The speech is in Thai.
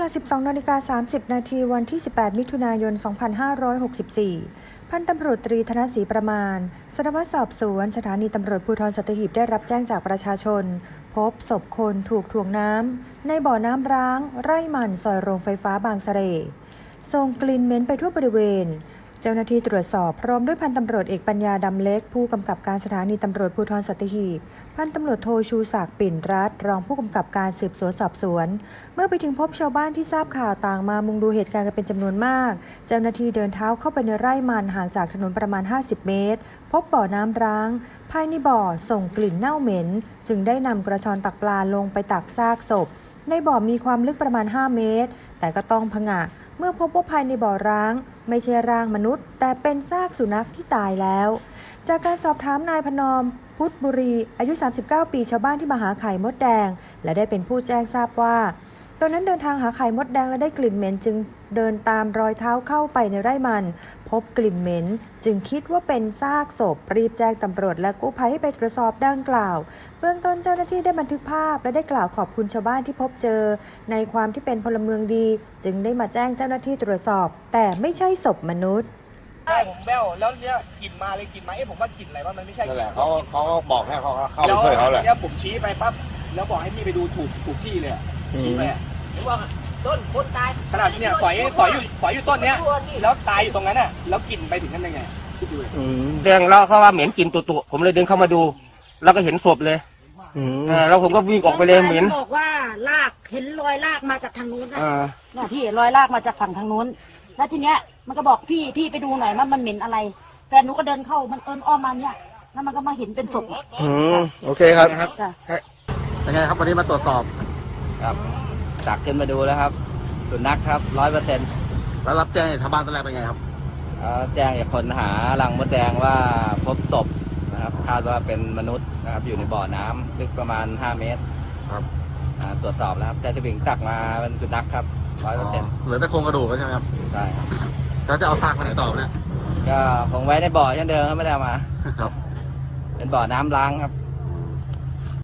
ลา 12 นาฬิกา 30 นาที วันที่ 18 มิถุนายน 2564 พันตำรวจตรีธนศรีประมาณ สารวัตรสอบสวน สถานีตำรวจภูธรสัตหีบได้รับแจ้งจากประชาชน พบศพคนถูกถ่วงน้ำ ในบ่อน้ำร้าง ไร่มันซอยโรงไฟฟ้าบางสะเร่ส่งกลิ่นเหม็นไปทั่วบริเวณ เจ้าหน้าที่ตรวจสอบพร้อมด้วยพันตำรวจเอกปัญญาดำเล็ก ผู้กำกับการสถานีตำรวจภูธรสัตหีบพันตำรวจโทชูศักดิ์ปิ่นรัตน์รองผู้กำกับการสืบสวนสอบสวน เมื่อไปถึงพบชาวบ้านที่ทราบข่าวต่างมามุงดูเหตุการณ์กันเป็นจำนวนมาก เจ้าหน้าที่เดินเท้าเข้าไปในไร่มันห่างจากถนนประมาณ 50 เมตร พบบ่อน้ำร้าง ภายในบ่อส่งกลิ่นเน่าเหม็น จึงได้นำกระชอนตักปลาลงไปตักซากศพ ในบ่อมีความลึกประมาณ 5 เมตร แต่ก็ต้องผงะเมื่อพบว่าภายในบ่อร้าง ไม่ใช่ร่างมนุษย์ แต่เป็นซากสุนัขที่ตายแล้ว จากการสอบถามนายพนอม พุทธบุรี อายุ 39 ปีชาวบ้านที่มาหาไข่มดแดง และได้เป็นผู้แจ้งทราบว่า ตอนนั้นเดินทางหาไข่มดแดงและได้กลิ่นเหม็นจึงเดินตามรอยเท้าเข้าไปในไร่มัน พบกลิ่นเหม็น จึงคิดว่าเป็นซากศพรีบแจ้งตำรวจและกู้ภัยให้ไปตรวจสอบดังกล่าว เบื้องต้นเจ้าหน้าที่ได้บันทึกภาพ และได้กล่าวขอบคุณชาวบ้านที่พบเจอ ในความที่เป็นพลเมืองดี จึงได้มาแจ้งเจ้าหน้าที่ตรวจสอบ แต่ไม่ใช่ศพมนุษย์ใช่ผมแววแล้วเนี่ยกลิ่นมาเลยกลิ่นมาเอ๊ะผมว่ากลิ่นอะไรว่ามันไม่ใช่นั่นแหละเขาเขาก็บอกให้เขาเข้าไปแล้วช่วยเขาแหละเนี่ยผมชี้ไปปั๊บแล้วบอกให้พี่ไปดูถูกถูกที่เลยอะชี้ไปอะ ผมว่าต้นคนตายขนาดเนี่ยฝอยฝอยอยู่ฝอยอยู่ต้นเนี้ยแล้วตายอยู่ตรงนั้นน่ะ แล้วกลิ่นไปถึงนั่นได้ไงคิดดูเลยแดงแล้วเขาว่าเหม็นกลินตุตุผมเลยเดินเข้ามาดู แล้วก็เห็นศพเลยเออแล้วผมก็วิ่งออกไปเลยเหม็นบอกว่าลากเห็นรอยลากมาจากทางนู้นนะอ่าเนี่ยพี่รอยลากมาจากฝั่งทางนู้น แล้วทีเนี้ยมันก็บอกพี่พี่ไปดูหน่อยว่ามันเหม็นอะไรแฟนหนูก็เดินเข้ามันเอินอ้อมมาเนี่ยแล้วมันก็มาเห็นเป็นศพอืมโอเคครับจ้ะเป็นไงครับวันนี้มาตรวจสอบครับ ตักขึ้นมาดูแล้วครับ สุนัขครับร้อยเปอร์เซ็นต์แล้วรับแจ้งจากชาวบ้านตอนแรกเป็นไงครับแจ้งจากคนหารังมดแดงว่าพบศพนะครับคาดว่าเป็นมนุษย์นะครับ อยู่ในบ่อน้ำลึกประมาณ 5 เมตร ครับอ่าตรวจสอบแล้วครับใช้ทวิงตักมาเป็นสุนัขครับร้อยเปอร์เซ็นต์เหลือแต่โครงกระดูกแล้วใช่ไหมครับใช่ครับแล้วจะเอาซากไปไหนต่อเนี่ยก็คงไว้ในบ่อเช่นเดิมครับไม่ได้เอามา ครับ เป็นบ่อน้ำล้างครับ